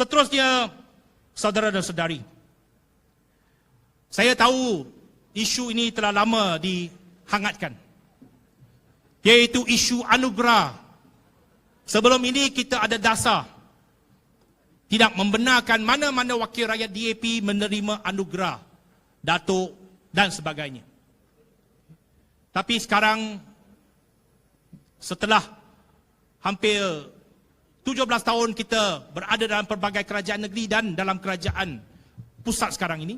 Seterusnya, saudara dan saudari. Saya tahu isu ini telah lama dihangatkan. Iaitu isu anugerah. Sebelum ini kita ada dasar tidak membenarkan mana-mana wakil rakyat DAP menerima anugerah, datuk dan sebagainya. Tapi sekarang setelah hampir 17 tahun kita berada dalam pelbagai kerajaan negeri dan dalam kerajaan pusat sekarang ini,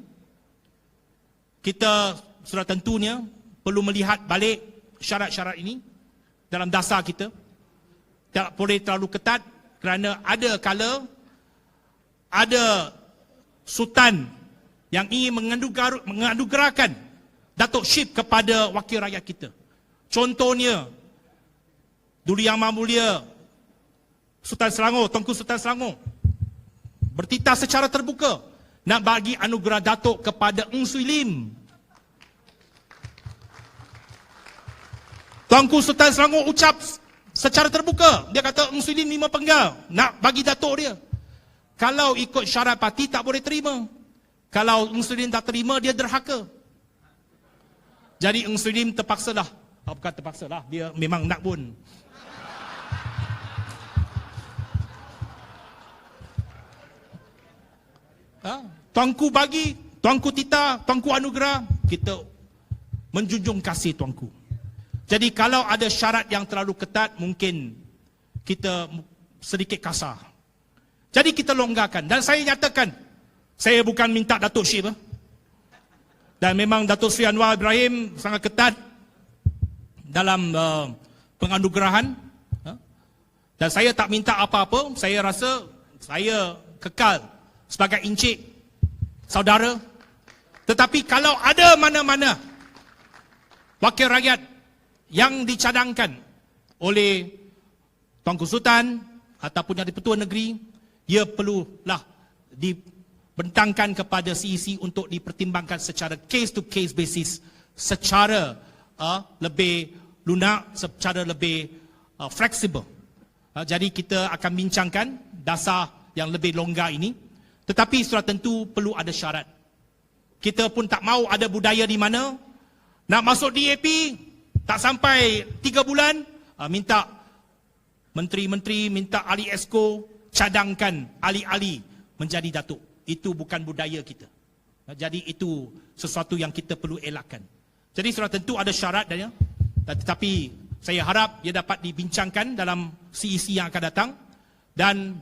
kita sudah tentunya perlu melihat balik syarat-syarat ini dalam dasar kita. Tak boleh terlalu ketat kerana ada kala ada sultan yang ingin menganugerah, menganugerahkan Datuk Syip kepada wakil rakyat kita. Contohnya, Duli Yang Mulia Sultan Selangor, Tengku Sultan Selangor bertitah secara terbuka nak bagi anugerah Datuk kepada Eng Swee Lim. Tuanku Sultan Selangor ucap secara terbuka. Dia kata Eng Swee Lim lima penggal nak bagi Datuk dia. Kalau ikut syarat parti tak boleh terima. Kalau Eng Swee Lim tak terima dia derhaka. Jadi Eng Swee Lim terpaksa lah. Oh, bukan terpaksa lah. Dia memang nak pun. Ha? Tuanku bagi, tuanku tita, tuanku anugerah, kita menjunjung kasih tuanku. Jadi kalau ada syarat yang terlalu ketat, mungkin kita sedikit kasar. Jadi kita longgarkan. Dan saya nyatakan, saya bukan minta Datuk Syib. eh. Dan memang Datuk Sri Anwar Ibrahim sangat ketat dalam uh, penganugerahan. Ha? Dan saya tak minta apa-apa, saya rasa saya kekal sebagai encik saudara. Tetapi kalau ada mana-mana wakil rakyat yang dicadangkan oleh Tuanku Sultan ataupun yang di-Pertua Negeri, ia perlulah dibentangkan kepada CEC untuk dipertimbangkan secara case to case basis secara uh, lebih lunak, secara lebih uh, fleksibel. Uh, jadi kita akan bincangkan dasar yang lebih longgar ini. Tetapi sudah tentu perlu ada syarat. Kita pun tak mau ada budaya di mana nak masuk DAP tak sampai tiga bulan uh, minta menteri-menteri, minta ahli esko cadangkan ahli-ahli menjadi datuk. Itu bukan budaya kita. Jadi itu sesuatu yang kita perlu elakkan. Jadi sudah tentu ada syarat dan ya. Tetapi saya harap ia dapat dibincangkan dalam CEC yang akan datang dan